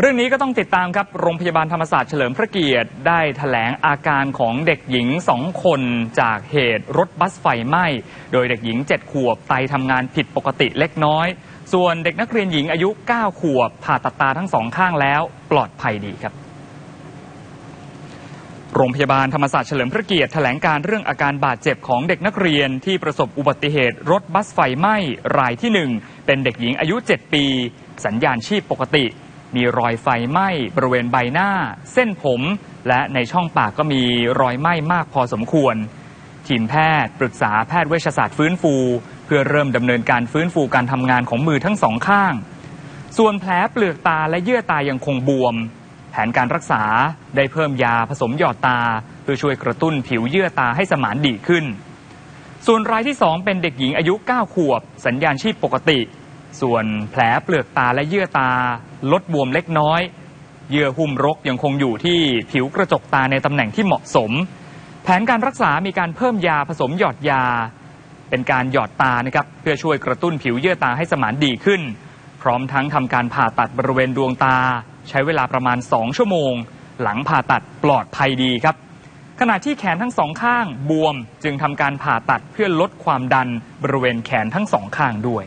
เรื่องนี้ก็ต้องติดตามครับ โรงพยาบาลธรรมศาสตร์เฉลิมพระเกียรติ ได้ถแถลงอาการของเด็กหญิงสองคนจากเหตุรถบัสไฟไหม้ โดยเด็กหญิง 7 ขวบไตทำงานผิดปกติเล็กน้อย ส่วนเด็กนักเรียนหญิงอายุ 9 ขวบ ผ่าตัดตาทั้งสองข้างแล้ว ปลอดภัยดีครับ โรงพยาบาลธรรมศาสตร์เฉลิมพระเกียรติแถลงการเรื่องอาการบาดเจ็บของเด็กนักเรียนที่ประสบอุบัติเหตุรถบัสไฟไหม้รายที่ 1 เป็นเด็กหญิงอายุ 7 ปี สัญญาณชีพปกติ มีรอยไฟไหม้บริเวณใบหน้า เส้นผม และในช่องปากก็มีรอยไหม้มากพอสมควร ทีมแพทย์ปรึกษาแพทย์เวชศาสตร์ฟื้นฟู เพื่อเริ่มดำเนินการฟื้นฟูการทำงานของมือทั้งสองข้าง ส่วนแผลเปลือกตาและเยื่อตายังคงบวม แผนการรักษาได้เพิ่มยาผสมหยอดตา เพื่อช่วยกระตุ้นผิวเยื่อตาให้สมานดีขึ้น ส่วนรายที่2เป็นเด็กหญิงอายุ 9 ขวบ สัญญาณชีพปกติ ส่วนแผลเปลือกตาและเยื่อตาลดบวมเล็กน้อย เยื่อหุ้มรกยังคงอยู่ที่ผิวกระจกตาในตำแหน่งที่เหมาะสม แผนการรักษามีการเพิ่มยาผสมหยอดยา เป็นการหยอดตานะครับเพื่อช่วยกระตุ้นผิวเยื่อตาให้สมานดีขึ้น พร้อมทั้งทำการผ่าตัดบริเวณดวงตา ใช้เวลาประมาณ 2 ชั่วโมง หลังผ่าตัดปลอดภัยดีครับขณะที่แขนทั้งสองข้างบวมจึงทำการผ่าตัดเพื่อลดความดันบริเวณแขนทั้งสองข้างด้วย